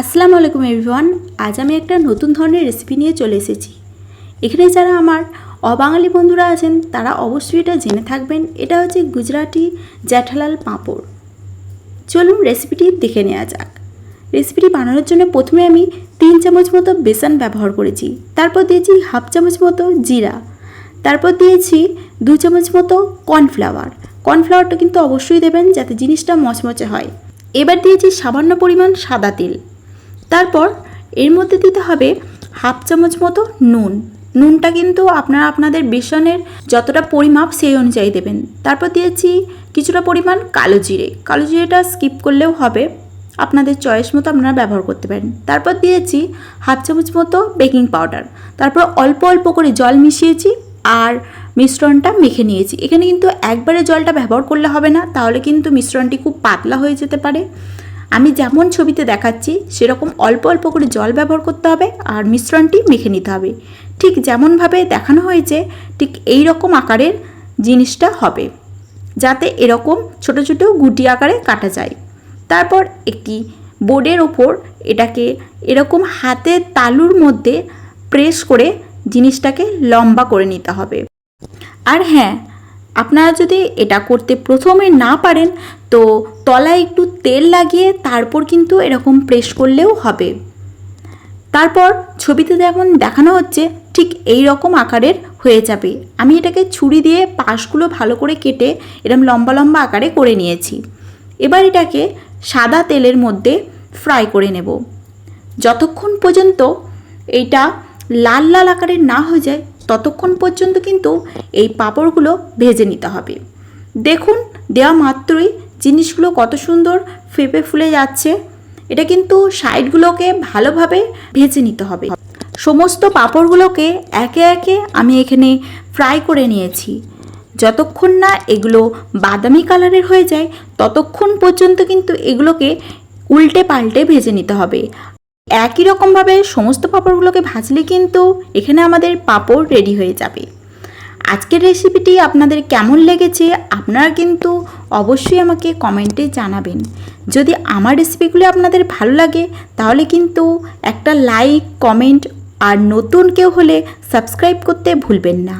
আসসালামু আলাইকুম এভরিওয়ান, আজ আমি একটা নতুন ধরনের রেসিপি নিয়ে চলে এসেছি। এখানে যারা আমার অবাঙালি বন্ধুরা আছেন, তারা অবশ্যই এটা জেনে থাকবেন, এটা হচ্ছে গুজরাটি জ্যাঠালাল পাঁপড়। চলুন রেসিপিটি দেখে নেওয়া যাক। রেসিপিটি বানানোর জন্য প্রথমে আমি তিন চামচ মতো বেসন ব্যবহার করেছি, তারপর দিয়েছি হাফ চামচ মতো জিরা, তারপর দিয়েছি দু চামচ মতো কর্নফ্লাওয়ার। কর্নফ্লাওয়ারটা কিন্তু অবশ্যই দেবেন যাতে জিনিসটা মচমচে হয়। এবার দিয়েছি সামান্য পরিমাণ সাদা তেল। তারপর এর মধ্যে দিতে হবে হাফ চামচ মতো নুন। নুনটা কিন্তু আপনারা আপনাদের বেসনের যতটা পরিমাপ সেই অনুযায়ী দেবেন। তারপর দিয়েছি কিছুটা পরিমাণ কালো জিরে। কালো জিরেটা স্কিপ করলেও হবে। আপনাদের চয়েস মতো আপনারা ব্যবহার করতে পারেন। তারপর দিয়েছি হাফ চামচ মতো বেকিং পাউডার। তারপর অল্প অল্প করে জল মিশিয়েছি আর মিশ্রণটা মেখে নিয়েছি। এখানে কিন্তু একবারে জলটা ব্যবহার করলে হবে না, তাহলে কিন্তু মিশ্রণটি খুব পাতলা হয়ে যেতে পারে। আমি যেমন ছবিতে দেখাচ্ছি, সেরকম অল্প অল্প করে জল ব্যবহার করতে হবে আর মিশ্রণটি মেখে নিতে হবে। ঠিক যেমনভাবে দেখানো হয়েছে, ঠিক এই রকম আকারের জিনিসটা হবে, যাতে এরকম ছোট ছোট গুটি আকারে কাটা যায়। তারপর একটি বোর্ডের ওপর এটাকে এরকম হাতের তালুর মধ্যে প্রেস করে জিনিসটাকে লম্বা করে নিতে হবে। আর হ্যাঁ আপনারা যদি এটা করতে প্রথমে না পারেন, তো তলায় একটু তেল লাগিয়ে তারপর কিন্তু এরকম প্রেস করলেও হবে। তারপর ছবিতে যেমন দেখানো হচ্ছে, ঠিক এই রকম আকারের হয়ে যাবে। আমি এটাকে ছুরি দিয়ে পাশগুলো ভালো করে কেটে এরকম লম্বা লম্বা আকারে করে নিয়েছি। এবার এটাকে সাদা তেলের মধ্যে ফ্রাই করে নেব। যতক্ষণ পর্যন্ত এইটা লাল লাল আকারের না হয়ে যায় ততক্ষণ পর্যন্ত কিন্তু এই পাঁপড়গুলো ভেজে নিতে হবে। দেখুন, দেওয়া মাত্রই জিনিসগুলো কত সুন্দর ফেপে ফুলে যাচ্ছে। এটা কিন্তু সাইডগুলোকে ভালোভাবে ভেজে নিতে হবে। সমস্ত পাঁপড়গুলোকে একে একে আমি এখানে ফ্রাই করে নিয়েছি। যতক্ষণ না এগুলো বাদামি কালারের হয়ে যায়, ততক্ষণ পর্যন্ত কিন্তু এগুলোকে উল্টে পাল্টে ভেজে নিতে হবে। একই রকমভাবে সমস্ত পাঁপড়গুলোকে ভাজলে কিন্তু এখানে আমাদের পাঁপড় রেডি হয়ে যাবে। আজকের রেসিপিটি আপনাদের কেমন লেগেছে আপনারা কিন্তু অবশ্যই আমাকে কমেন্টে জানাবেন। যদি আমার রেসিপিগুলি আপনাদের ভালো লাগে, তাহলে কিন্তু একটা লাইক কমেন্ট আর নতুন কেউ হলে সাবস্ক্রাইব করতে ভুলবেন না।